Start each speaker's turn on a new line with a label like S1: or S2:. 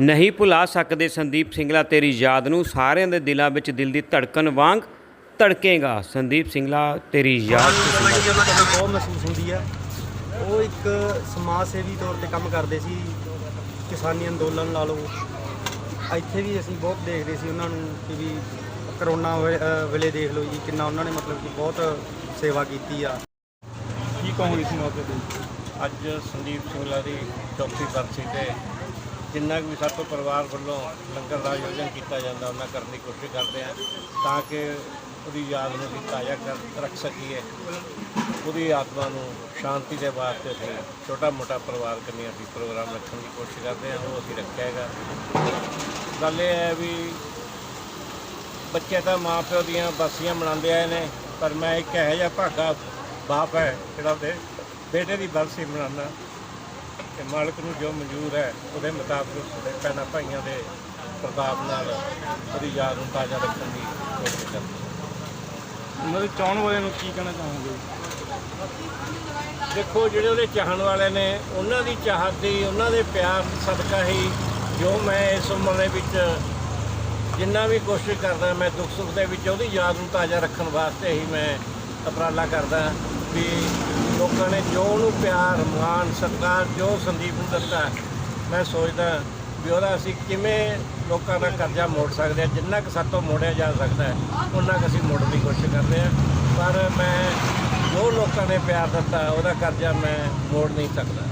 S1: ਨਹੀਂ ਭੁਲਾ ਸਕਦੇ ਸੰਦੀਪ ਸਿੰਗਲਾ ਤੇਰੀ ਯਾਦ ਨੂੰ ਸਾਰਿਆਂ ਦੇ ਦਿਲਾਂ ਵਿੱਚ ਦਿਲ ਦੀ ਧੜਕਣ ਵਾਂਗ ਧੜਕੇਗਾ। ਸੰਦੀਪ ਸਿੰਗਲਾ ਤੇਰੀ ਯਾਦ
S2: ਬਹੁਤ ਮਹਿਸੂਸ ਹੁੰਦੀ ਹੈ। ਉਹ ਇੱਕ ਸਮਾਜ ਸੇਵੀ ਤੌਰ ਤੇ ਕੰਮ ਕਰਦੇ ਸੀ ਕਿਸਾਨੀ ਅੰਦੋਲਨ ਲਾ ਲਓ। ਇੱਥੇ ਵੀ ਅਸੀਂ ਬਹੁਤ ਦੇਖਦੇ ਸੀ ਉਹਨਾਂ ਨੂੰ ਕਿ ਵੀ ਕਰੋਨਾ ਵੇਲੇ ਦੇਖ ਲਓ ਜੀ ਕਿੰਨਾ ਉਹਨਾਂ ਨੇ ਮਤਲਬ ਕਿ ਬਹੁਤ ਸੇਵਾ ਕੀਤੀ ਆ।
S3: ਕੀ ਕਹੋਗੇ ਇਸ ਮੌਕੇ ਤੇ?
S4: ਅੱਜ ਸੰਦੀਪ ਸਿੰਘਲਾ ਦੀ ਚੌਥੀ ਬਰਸੀ ਤੇ ਜਿੰਨਾ ਕੁ ਵੀ ਸਾਡੇ ਪਰਿਵਾਰ ਵੱਲੋਂ ਲੰਗਰ ਦਾ ਆਯੋਜਨ ਕੀਤਾ ਜਾਂਦਾ, ਉਹਨਾਂ ਕਰਨ ਦੀ ਕੋਸ਼ਿਸ਼ ਕਰਦੇ ਹਾਂ ਤਾਂ ਕਿ ਉਹਦੀ ਯਾਦ ਨੂੰ ਅਸੀਂ ਤਾਜ਼ਾ ਕਰ, ਰੱਖ ਸਕੀਏ। ਉਹਦੀ ਆਤਮਾ ਨੂੰ ਸ਼ਾਂਤੀ ਦੇ ਵਾਸਤੇ ਅਸੀਂ ਛੋਟਾ ਮੋਟਾ ਪਰਿਵਾਰ ਕੰਨੀ ਅਸੀਂ ਪ੍ਰੋਗਰਾਮ ਰੱਖਣ ਦੀ ਕੋਸ਼ਿਸ਼ ਕਰਦੇ ਹਾਂ, ਉਹ ਅਸੀਂ ਰੱਖਿਆ ਹੈਗਾ। ਗੱਲ ਇਹ ਹੈ ਵੀ ਬੱਚੇ ਤਾਂ ਮਾਂ ਪਿਓ ਦੀਆਂ ਬਰਸੀਆਂ ਮਨਾਉਂਦੇ ਆਏ ਨੇ, ਪਰ ਮੈਂ ਇੱਕ ਇਹੋ ਜਿਹਾ ਭਾਗਾ ਬਾਪ ਹੈ ਜਿਹੜਾ ਉਹਦੇ ਬੇਟੇ ਦੀ ਬਰਸੀ ਮਨਾਉਣਾ ਕਿ ਮਾਲਕ ਨੂੰ ਜੋ ਮਨਜ਼ੂਰ ਹੈ ਉਹਦੇ ਮੁਤਾਬਕ ਸਾਡੇ ਭੈਣਾਂ ਭਾਈਆਂ ਦੇ ਪ੍ਰਤਾਪ ਨਾਲ ਉਹਦੀ ਯਾਦ ਨੂੰ ਤਾਜ਼ਾ ਰੱਖਣ ਦੀ ਕੋਸ਼ਿਸ਼ ਕਰਦੇ
S3: ਉਹਨਾਂ ਦੇ ਚਾਹਣ ਵਾਲਿਆਂ ਨੂੰ ਕੀ ਕਹਿਣਾ ਚਾਹੋਗੇ?
S4: ਦੇਖੋ ਜਿਹੜੇ ਉਹਦੇ ਚਾਹਣ ਵਾਲੇ ਨੇ ਉਹਨਾਂ ਦੀ ਚਾਹਤ ਦੀ ਉਹਨਾਂ ਦੇ ਪਿਆਰ ਸਦਕਾ ਹੀ ਜੋ ਮੈਂ ਇਸ ਉਮਰ ਦੇ ਵਿੱਚ ਜਿੰਨਾ ਵੀ ਕੋਸ਼ਿਸ਼ ਕਰਦਾ ਮੈਂ ਦੁੱਖ ਸੁੱਖ ਦੇ ਵਿੱਚ ਉਹਦੀ ਯਾਦ ਨੂੰ ਤਾਜ਼ਾ ਰੱਖਣ ਵਾਸਤੇ ਹੀ ਮੈਂ ਉਪਰਾਲਾ ਕਰਦਾ ਵੀ ਲੋਕਾਂ ਨੇ ਜੋ ਉਹਨੂੰ ਪਿਆਰ, ਮਾਣ, ਸਤਿਕਾਰ, ਜੋ ਸੰਦੀਪ ਨੂੰ ਦਿੱਤਾ, ਮੈਂ ਸੋਚਦਾ ਵੀ ਉਹਦਾ ਅਸੀਂ ਕਿਵੇਂ ਲੋਕਾਂ ਦਾ ਕਰਜ਼ਾ ਮੋੜ ਸਕਦੇ ਹਾਂ, ਜਿੰਨਾ ਕੁ ਸਾਤੋਂ ਮੋੜਿਆ ਜਾ ਸਕਦਾ ਹੈ ਉਹਨਾਂ ਕੁ ਅਸੀਂ ਮੋੜਨ ਦੀ ਕੋਸ਼ਿਸ਼ ਕਰਦੇ ਹਾਂ। ਪਰ ਮੈਂ ਜੋ ਲੋਕਾਂ ਨੇ ਪਿਆਰ ਦਿੱਤਾ, ਉਹਦਾ ਕਰਜ਼ਾ ਮੈਂ ਮੋੜ ਨਹੀਂ ਸਕਦਾ।